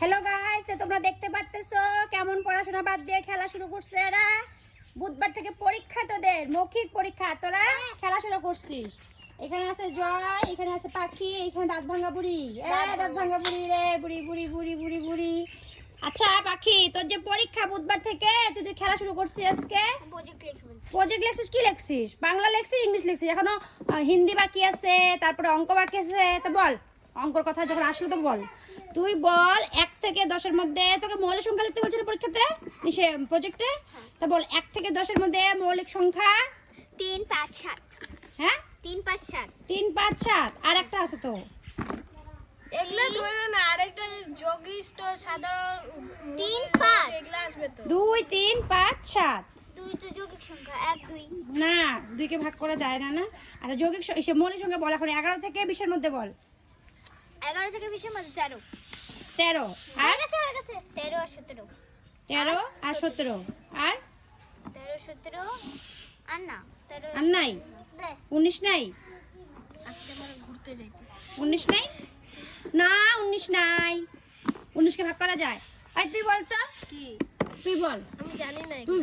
Hello guys তোমরা দেখতে পারতেছো কেমন পড়াশোনা বাদ দিয়ে খেলা শুরু করছে এরা? বুধবার থেকে পরীক্ষা তোদের মৌখিক পরীক্ষা। তোরা খেলা শুরু করছিস। এখানে আছে জয় এখানে আছে পাখি এখানে দাঁত ভাঙ্গা বুড়ি। এ দাঁত ভাঙ্গা বুড়ি রে বুড়ি বুড়ি বুড়ি বুড়ি বুড়ি। আচ্ছা পাখি তোর যে পরীক্ষা বুধবার থেকে তুই তুই খেলা শুরু করছিস আজকে? প্রজেক্ট লেখছিস। কি লেখছিস? বাংলা লেখছিস ইংলিশ লেখছিস? এখনও হিন্দি বাকি আছে তারপরে অঙ্ক বাকি আছে তো বল। অঙ্কর কথা যখন আসলো তো বল। তুই বল এক থেকে দশের মধ্যে তোকে মৌলিক সংখ্যা লিখতে বলছিল পরীক্ষাতে? সে প্রজেক্টে তা বল এক থেকে দশের মধ্যে মৌলিক সংখ্যা? তিন পাঁচ সাত। হ্যাঁ? তিন পাঁচ সাত। তিন পাঁচ সাত। আর একটা আছে তো। এগুলো ধরো না আরেকটা যোগিষ্ট সাধারণ তিন পাঁচ। এগুলো আসবে তো। দুই তিন পাঁচ সাত। দুই তো যৌগিক সংখ্যা এক দুই। না দুইকে ভাগ করা যায় না না। আর যৌগিক স- সে মৌলিক সংখ্যা বল এখন এগারো থেকে বিশের মধ্যে বল। এগারো থেকে বিশের মধ্যে তেরো তেরো। আর? তেরো আর সতেরো। তেরো আর সতেরো। আর? তেরো সতেরো। আর না আর নাই? উনিশ নাই? ঘুরতে উনিশ নাই? না উনিশ নাই। উনিশকে ভাগ করা যায়। এই তুই বল তো। কি? তুই বল। আমি জানি না তুই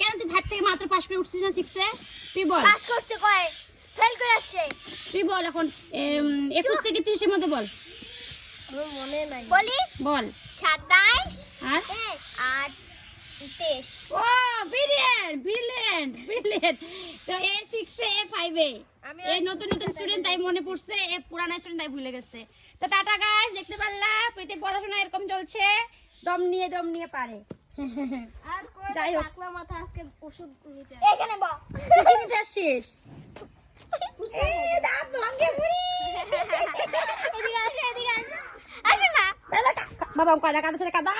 কেন তুই ভাগ থেকে মাত্র পাশ পেয়ে উঠছিস না শিখছে তুই বল। পাস করছে কয়? ফেল করে আসছে। তুই বল এখন একুশ থেকে তিরিশের মধ্যে বল। আমার মনে নাই। বলি? বল। সাতাইশ আর? আর ও ব্রিলিয়েন্ট ব্রিলিয়েন্ট ব্রিলিয়েন্ট তো এ সিক্সে এ। ফাইভে আমি এই নতুন নতুন স্টুডেন্ট তাই মনে পড়ছে এ পুরানা স্টুডেন্ট তাই ভুলে গেছে। তো টাটা গাইস দেখতে পারলা প্রীতি পড়াশোনা এরকম চলছে দম নিয়ে দম নিয়ে পারে। আর কই যাই হোক। টাকলা মাথা আজকে ওষুধ নিতে। এখানে ব নিতে আসছিস এই দাঁত ভাঙে বুড়ি। এদিকে আসো এদিকে আসো আসো না দাদা, কা- বাবা কাদা কাদা ছেড়ে কাদা